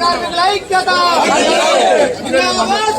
ಕಾರ್ಮಿಕರ ಐಕ್ಯದ ಜಿಂದಾಬಾದ್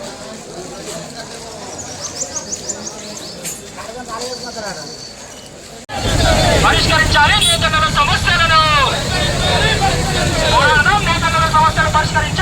పరిష్కరించాలి. నేతన్నల సమస్యలను. పోరాడదాం. నేతన్నల సమస్యలు పరిష్కరించాలి.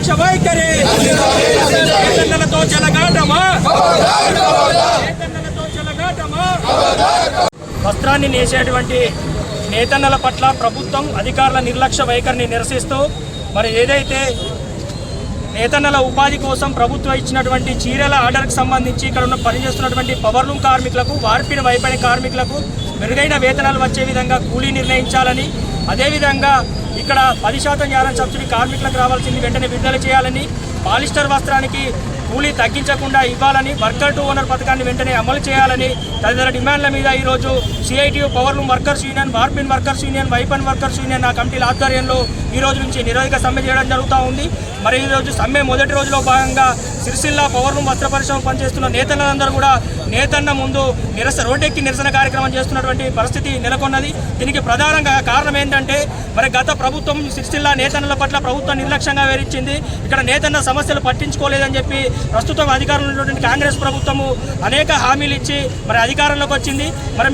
ప్రభుత్వ వైఖరి. నేతన్నలతో చెలగాటమా వస్త్రాన్ని నేసేటువంటి నేతన్నల పట్ల ప్రభుత్వం అధికారుల నిర్లక్ష్య వైఖరిని నిరసిస్తూ మరి ఏదైతే నేతన్నల ఉపాధి కోసం ప్రభుత్వం ఇచ్చినటువంటి చీరల ఆర్డర్కి సంబంధించి ఇక్కడ ఉన్న పనిచేస్తున్నటువంటి పవర్ లూమ్ కార్మికులకు వార్పిడి వైపడి కార్మికులకు మెరుగైన వేతనాలు వచ్చే విధంగా కూలీ నిర్ణయించాలని అదేవిధంగా ఇక్కడ పది శాతం యారం సబ్సిడీ కార్మికులకు రావాల్సింది వెంటనే విడుదల చేయాలని పాలిస్టర్ వస్త్రానికి కూలీ తగ్గించకుండా ఇవ్వాలని వర్కర్ టు ఓనర్ పథకాన్ని వెంటనే అమలు చేయాలని తదితర డిమాండ్ల మీద ఈరోజు CITU పవర్లు workers union warping workers union వైపన్ workers union ఆ కమిటీల ఆధ్వర్యంలో ఈ రోజు నుంచి నిరోధక సమ్మె చేయడం జరుగుతూ ఉంది. మరి ఈ రోజు సమ్మె మొదటి రోజులో భాగంగా సిరిసిల్ల పవర్ వస్త్ర పరిశ్రమ పనిచేస్తున్న నేతలందరూ కూడా నేతన్న ముందు నిరసన రోడ్డెక్కి నిరసన కార్యక్రమం చేస్తున్నటువంటి పరిస్థితి నెలకొన్నది. దీనికి ప్రధానంగా కారణం ఏంటంటే మరి గత ప్రభుత్వం సిరిసిల్ల నేతన్నల పట్ల ప్రభుత్వం నిర్లక్ష్యంగా వేరించింది ఇక్కడ నేతన్న సమస్యలు పట్టించుకోలేదని చెప్పి ప్రస్తుతం అధికారంలో ఉన్నటువంటి కాంగ్రెస్ ప్రభుత్వము అనేక హామీలు ఇచ్చి మరి అధికారంలోకి వచ్చింది. మరి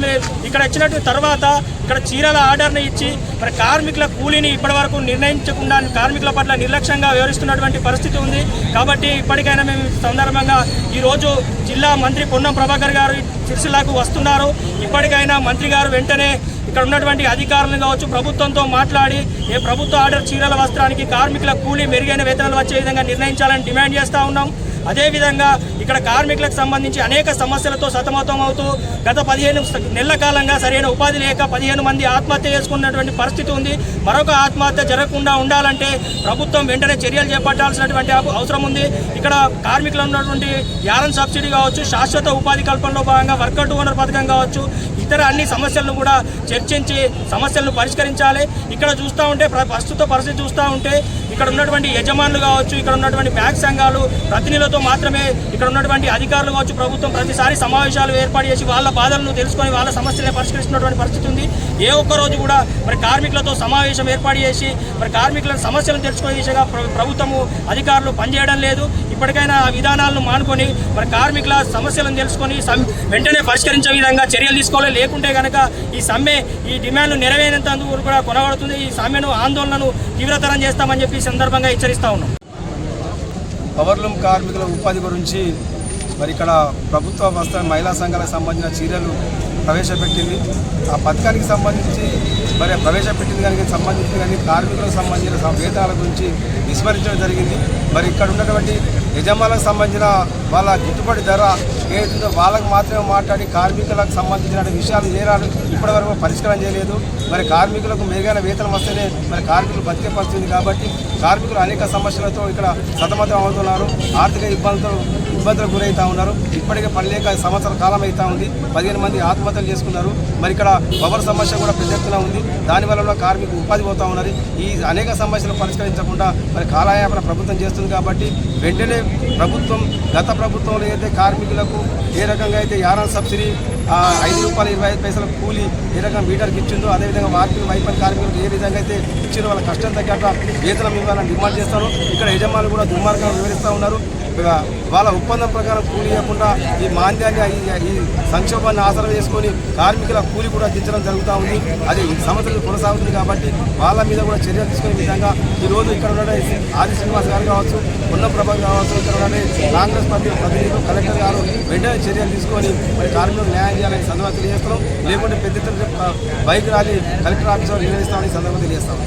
ఇక్కడ ఇచ్చినట్టు తర్వాత ఇక్కడ చీరల ఆర్డర్ని ఇచ్చి మరి కార్మికుల కూలీని ఇప్పటివరకు నిర్ణయించకుండా కార్మికుల పట్ల నిర్లక్ష్యంగా వ్యవహరిస్తున్నటువంటి పరిస్థితి ఉంది. కాబట్టి ఇప్పటికైనా మేము సందర్భంగా ఈరోజు జిల్లా మంత్రి పొన్నం ప్రభాకర్ గారు సిరిసిల్లాకు వస్తున్నారు. ఇప్పటికైనా మంత్రి గారు వెంటనే ఇక్కడ ఉన్నటువంటి అధికారులను కావచ్చు ప్రభుత్వంతో మాట్లాడి ఏ ప్రభుత్వ ఆర్డర్ చీరల వస్త్రానికి కార్మికుల కూలీ మెరుగైన వేతనాలు వచ్చే విధంగా నిర్ణయించాలని డిమాండ్ చేస్తూ ఉన్నాం. అదేవిధంగా ఇక్కడ కార్మికులకు సంబంధించి అనేక సమస్యలతో సతమతం అవుతూ గత పదిహేను నెలల కాలంగా సరైన ఉపాధి లేక పదిహేను మంది ఆత్మహత్య చేసుకున్నటువంటి పరిస్థితి ఉంది. మరొక ఆత్మహత్య జరగకుండా ఉండాలంటే ప్రభుత్వం వెంటనే చర్యలు చేపట్టాల్సినటువంటి అవసరం ఉంది. ఇక్కడ కార్మికులు ఉన్నటువంటి యారన్ సబ్సిడీ కావచ్చు శాశ్వత ఉపాధి కల్పనలో భాగంగా వర్కర్ ఓనర్ పథకం కావచ్చు ఇతర అన్ని సమస్యలను కూడా చర్చించి సమస్యలను పరిష్కరించాలి. ఇక్కడ చూస్తూ ఉంటే ప్ర- ప్రస్తుత పరిస్థితి చూస్తూ ఉంటే ఇక్కడ ఉన్నటువంటి యజమానులు కావచ్చు ఇక్కడ ఉన్నటువంటి బ్యాంక్ సంఘాలు ప్రతినిధులతో మాత్రమే ఇక్కడ ఉన్నటువంటి అధికారులు కావచ్చు ప్రభుత్వం ప్రతిసారి సమావేశాలు ఏర్పాటు చేసి వాళ్ళ బాధలను తెలుసుకొని వాళ్ళ సమస్యలను పరిష్కరిస్తున్నటువంటి పరిస్థితి ఉంది. ఏ ఒక్క రోజు కూడా మరి కార్మికులతో సమావేశం ఏర్పాటు చేసి మరి కార్మికుల సమస్యలను తెలుసుకునే దిశగా ప్రభుత్వము అధికారులు పనిచేయడం లేదు. ఇప్పటికైనా ఆ విధానాలను మానుకొని మరి కార్మికుల సమస్యలను తెలుసుకొని సమ్- వెంటనే పరిష్కరించే విధంగా చర్యలు తీసుకోవాలి. లేకుంటే కనుక ఈ సమ్మె ఈ డిమాండ్లు నెరవేరేంత కూడా కొనబడుతుంది. ఈ సమ్మెను ఆందోళనను తీవ్రతరం చేస్తామని చెప్పి సందర్భంగా హెచ్చరిస్తా ఉన్నాం. పవర్లూమ్ కార్మికుల ఉపాధి గురించి మరి ఇక్కడ ప్రభుత్వ వస్త్ర మహిళా సంఘాలకు సంబంధించిన చీరలు ప్రవేశపెట్టింది. ఆ పథకానికి సంబంధించి మరి ప్రవేశపెట్టింది దానికి సంబంధించి కానీ కార్మికులకు సంబంధించిన స- వేతనాల గురించి విస్మరించడం జరిగింది. మరి ఇక్కడ ఉన్నటువంటి యజమానులకు సంబంధించిన వాళ్ళ గిట్టుబడి ధర ఏదైతుందో వాళ్ళకు మాత్రమే మాట్లాడి కార్మికులకు సంబంధించిన విషయాలు నేరాలు ఇప్పటివరకు పరిష్కారం చేయలేదు. మరి కార్మికులకు మెరుగైన వేతనం వస్తేనే మరి కార్మికులు బతికే పరిస్థితి కాబట్టి కార్మికులు అనేక సమస్యలతో ఇక్కడ సతమతం అవుతున్నారు ఆర్థిక ఇబ్బందులతో ఇబ్బందులకు గురవుతూ ఉన్నారు. ఇప్పటికే పని లేక కాలం అవుతూ ఉంది. పదిహేను మంది ఆత్మహత్యలు చేసుకున్నారు. మరి ఇక్కడ పవర్ సమస్య కూడా పెద్ద ఎత్తున ఉంది. దానివల్ల కార్మికులు ఉపాధి పోతూ ఉన్నది ఈ అనేక సమస్యలు పరిష్కరించకుండా మరి కాలయాపన ప్రభుత్వం చేస్తుంది కాబట్టి వెంటనే ప్రభుత్వం గత ప్రభుత్వంలో అయితే కార్మికులకు ఏ రకంగా అయితే యారా సబ్సిడీ ఐదు రూపాయలు ఇరవై ఐదు పైసల కూలి ఏ రకంగా మీటర్కి ఇచ్చిందో అదేవిధంగా వార్పిక వైపన్ కార్మికులకు ఏ విధంగా అయితే ఇచ్చిందో వాళ్ళ కష్టం తగ్గట్టు వేతనం ఇవ్వాలని డిమాండ్ చేస్తారు. ఇక్కడ యజమానులు కూడా దుర్మార్గం వివరిస్తూ ఉన్నారు. వాళ్ళ ఒప్పందం ప్రకారం కూలి ఇవ్వకుండా ఈ మాంద్యాన్ని ఈ- సంక్షోభాన్ని ఆసరం చేసుకొని కార్మికుల కూలి కూడా దించడం జరుగుతూ ఉంది. అది సమస్యలు కొనసాగుతుంది కాబట్టి వాళ్ళ మీద కూడా చర్యలు తీసుకునే విధంగా ఈ రోజు ఇక్కడ ఉన్న ఆది శ్రీనివాస్ గారు కావచ్చు ఉన్న ప్రభా కావచ్చు ఇక్కడ ఉన్న కాంగ్రెస్ పార్టీ ప్రతినిధులు కలెక్టర్ గారు వెంటనే చర్యలు తీసుకొని మరి కార్మికులకు న్యాయం చేయాలని సందర్భంగా తెలియజేస్తున్నాం. లేకుంటే పెద్ద బైక్ ర్యాలీ కలెక్టర్ ఆఫీస్ నిర్వహిస్తామని సందర్భంగా తెలియజేస్తాం.